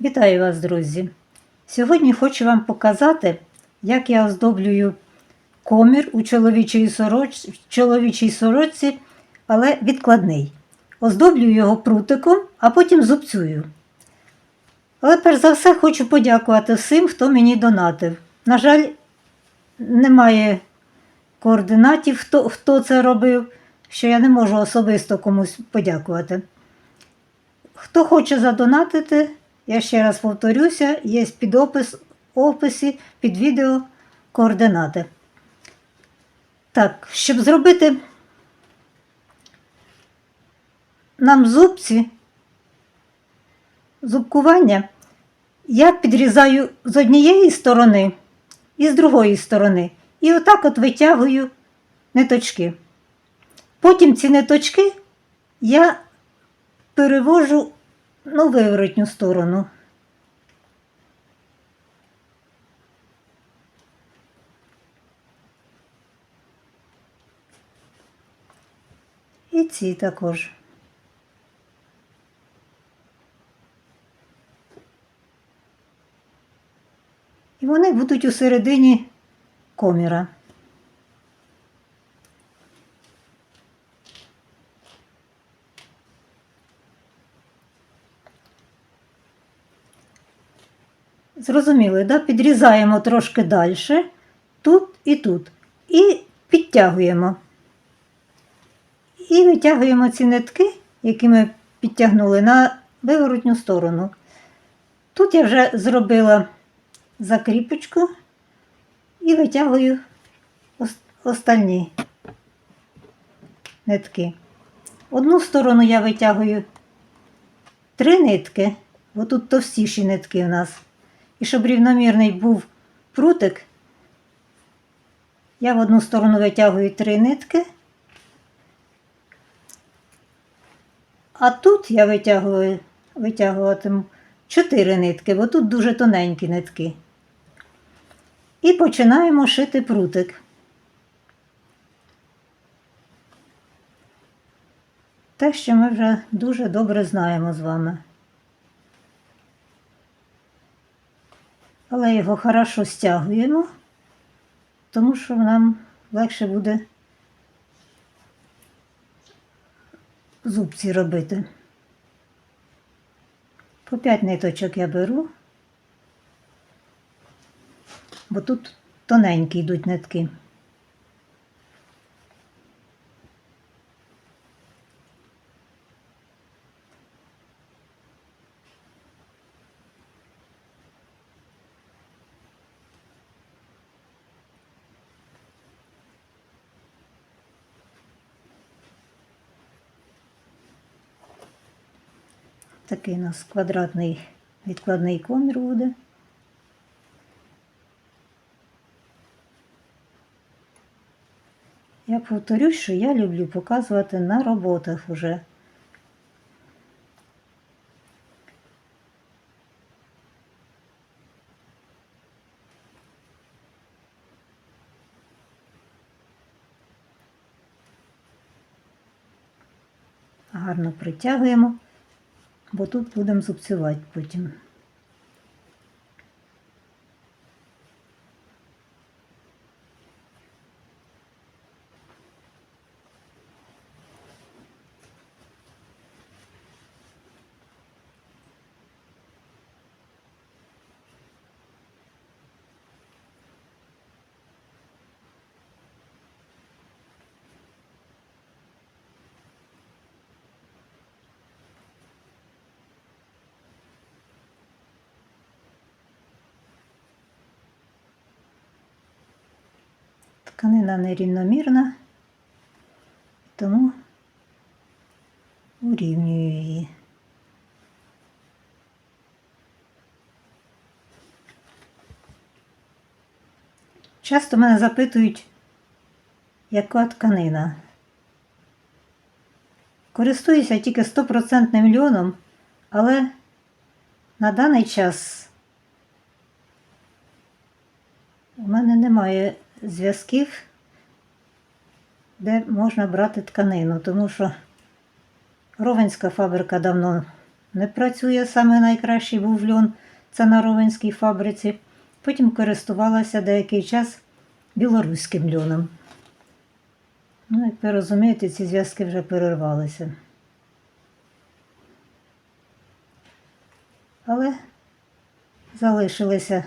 Вітаю вас, друзі! Сьогодні хочу вам показати, як я оздоблюю комір у чоловічій сорочці, чоловічій сорочці, але відкладний. Оздоблюю його прутиком, а потім зубцюю. Але перш за все хочу подякувати всім, хто мені донатив. На жаль, немає координатів, хто, хто це робив, що я не можу особисто комусь подякувати. Хто хоче задонатити, я ще раз повторюся, є під опис, описі під відео координати. Так, щоб зробити нам зубці, зубкування, я підрізаю з однієї сторони і з другої сторони. І отак от витягую ниточки. Потім ці ниточки я перевожу ну, виворотню сторону. І ці також. І вони будуть у середині коміра. Зрозуміли, да? підрізаємо трошки далі, тут і тут. І підтягуємо. І витягуємо ці нитки, які ми підтягнули на виворотню сторону. Тут я вже зробила закріпочку і витягую ос- остальні нитки. Одну сторону я витягую три нитки, бо тут товстіші нитки у нас. І щоб рівномірний був прутик, я в одну сторону витягую три нитки, а тут я витягую, витягуватиму чотири нитки, бо тут дуже тоненькі нитки. І починаємо шити прутик. Те, що ми вже дуже добре знаємо з вами. Але його хорошо стягуємо, тому що нам легше буде зубці робити. По 5 ниточок я беру, бо тут тоненькі йдуть нитки. Такий у нас квадратний відкладний комір буде. Я повторюсь, що я люблю показувати на роботах уже. Гарно притягуємо, бо тут будемо зубцювати потім. Тканина нерівномірна, тому урівнюю її. Часто мене запитують, яка тканина. Користуюся тільки 100% льоном, але на даний час у мене немає зв'язків, де можна брати тканину, тому що Ровенська фабрика давно не працює саме найкращий був льон, це на Ровенській фабриці. Потім користувалася деякий час білоруським льоном. Ну, як ви розумієте, ці зв'язки вже перервалися. Але залишилися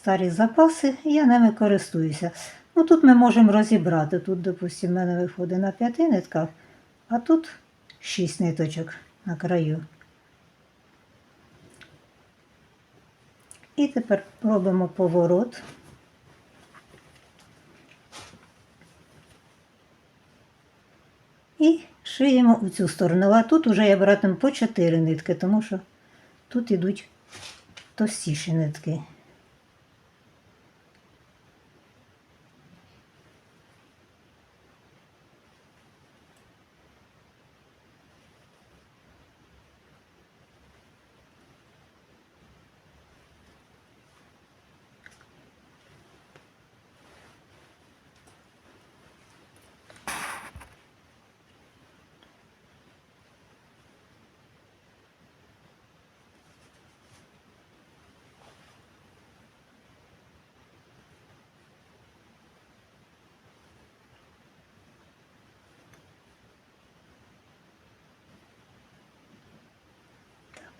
старі запаси, я ними користуюся. Ну, тут ми можемо розібрати. Тут, допустимо, в мене виходить на п'яти нитках, а тут шість ниточок на краю. І тепер робимо поворот. І шиємо у цю сторону. А тут уже я братиму по 4 нитки, тому що тут ідуть товстіші нитки.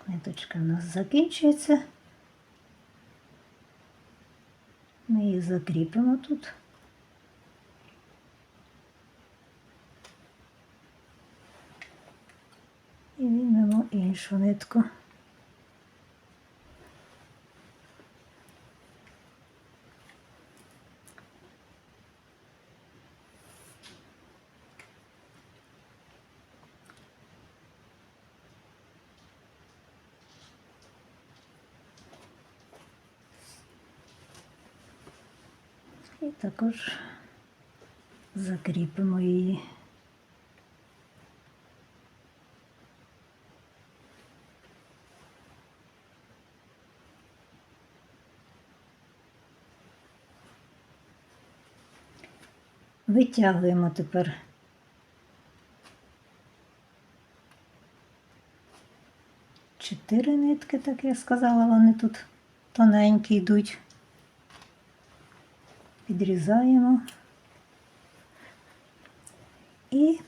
Так, ниточка у нас закінчується. Ми її закріпимо тут. І візьмемо іншу нитку. І також закріпимо її. Витягуємо тепер чотири нитки, так я сказала, вони тут тоненькі йдуть. Підрізаємо і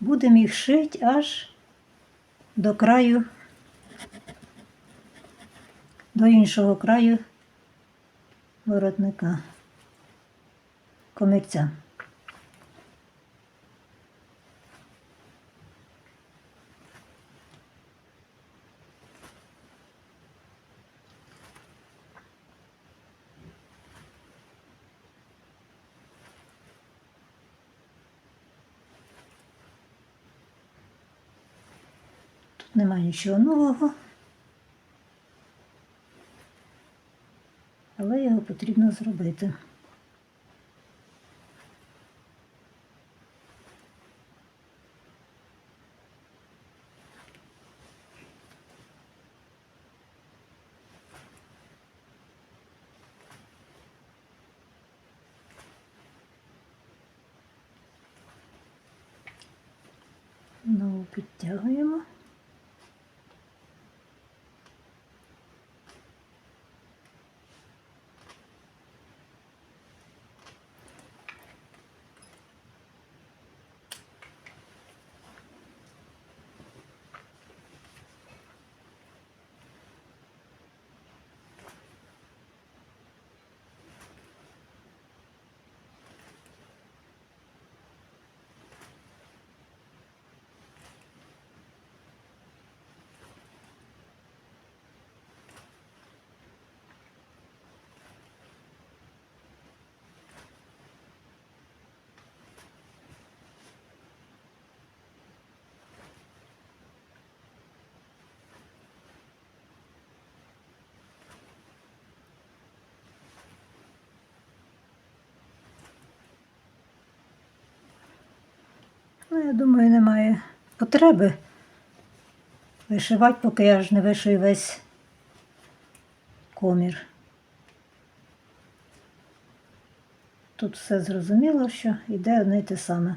будемо їх шити аж до краю, до іншого краю воротника комірця. Немає нічого нового. Але його потрібно зробити. Знову підтягуємо. Ну, я думаю, немає потреби вишивати, поки я ж не вишию весь комір. тут все зрозуміло, що йде одне й те саме.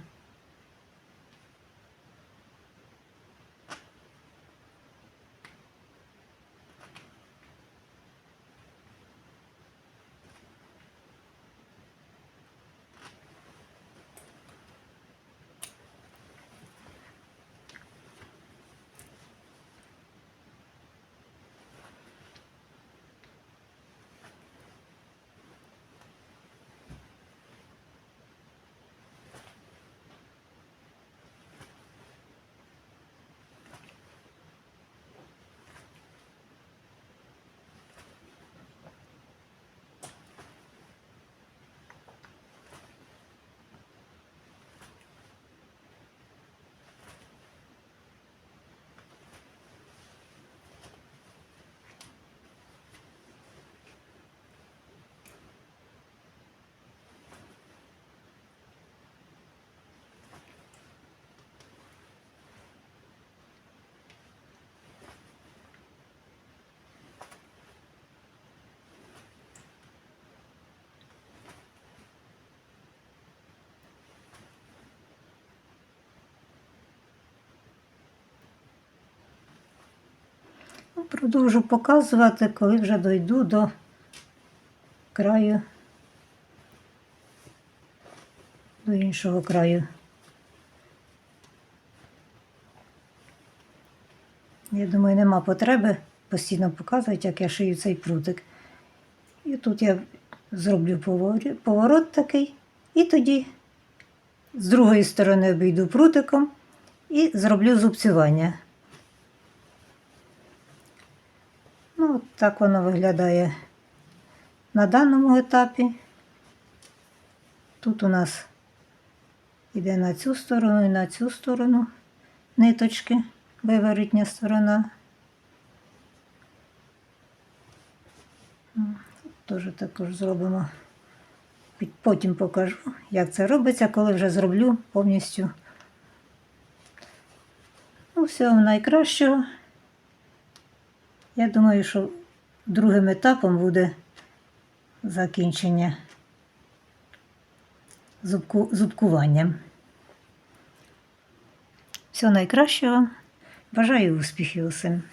Продовжу показувати, коли вже дойду до краю, до іншого краю. Я думаю, нема потреби постійно показувати, як я шию цей прутик. І тут я зроблю поворот такий, і тоді з другої сторони обійду прутиком і зроблю зубцювання. Ну, от так воно виглядає на даному етапі. Тут у нас йде на цю сторону і на цю сторону ниточки, виворітня сторона. М, теж також зробимо. Потім покажу, як це робиться, коли вже зроблю повністю. Ну, всього найкращого. Я думаю, що другим етапом буде закінчення зубку, зубкуванням. Всього найкращого. Бажаю успіхів усім.